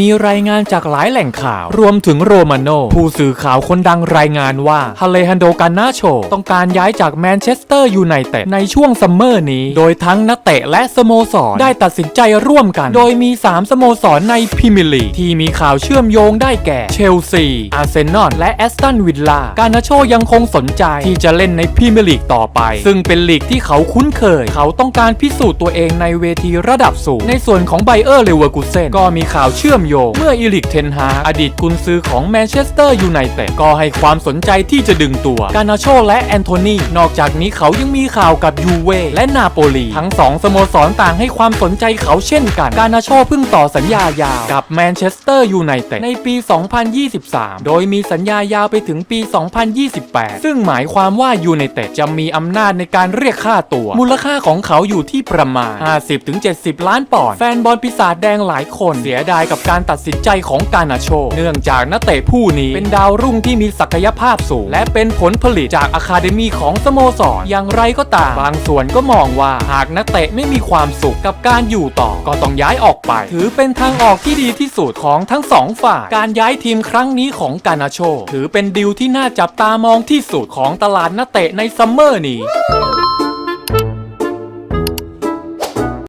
มีรายงานจากหลายแหล่งข่าว รวมถึงโรมาโนผู้สื่อข่าวคนดังรายงานว่าฮาเลฮันโดกานาโชต้องการย้ายจากแมนเชสเตอร์ยูไนเต็ดในช่วงซัมเมอร์นี้ โดยทั้งนักเตะและสโมสรได้ตัดสินใจร่วมกัน โดยมี 3 สโมสรในพรีเมียร์ลีกที่มีข่าวเชื่อมโยงได้แก่เชลซีอาร์เซนอลและแอสตันวิลล่ากานาโชยังคงสนใจที่จะเล่นในพรีเมียร์ลีกต่อไป ซึ่งเป็นลีกที่เขาคุ้นเคย เขาต้องการพิสูจน์ตัวเองในเวทีระดับสูง ในส่วนของไบเออร์เลเวอร์กูเซนก็มีข่าวเชื่อมโยง เมื่ออีลิกเทนฮาอดีตกุนซือของแมนเชสเตอร์ยูไนเต็ดก็ให้ความสนใจที่จะดึงตัว กานาโชและแอนโทนีนอกจากนี้เขายังมีข่าวกับยูเวและนาโปลี ทั้งสองสโมสรต่างให้ความสนใจเขาเช่นกัน กานาโชเพิ่งต่อสัญญายาวกับแมนเชสเตอร์ยูไนเต็ดในปี 2023 โดยมีสัญญายาวไปถึงปี 2028 ซึ่งหมายความว่ายูไนเต็ดจะมีอำนาจในการเรียกค่าตัว มูลค่าของเขาอยู่ที่ประมาณ 50-70 ล้านปอนด์แฟนบอลปีศาจแดงหลายคนเสียดายกับการการตัดสินใจของกานาโช เนื่องจากนักเตะผู้นี้เป็นดาวรุ่งที่มีศักยภาพสูง และเป็นผลผลิตจากอะคาเดมีของสโมสรอย่างไรก็ตาม บางส่วนก็มองว่าหากนักเตะไม่มีความสุขกับการอยู่ต่อ ก็ต้องย้ายออกไป ถือเป็นทางออกที่ดีที่สุดของทั้งสองฝ่ายการย้ายทีมครั้งนี้ของกานาโช ถือเป็นดีลที่น่าจับตามองที่สุดของตลาดนักเตะในซัมเมอร์นี้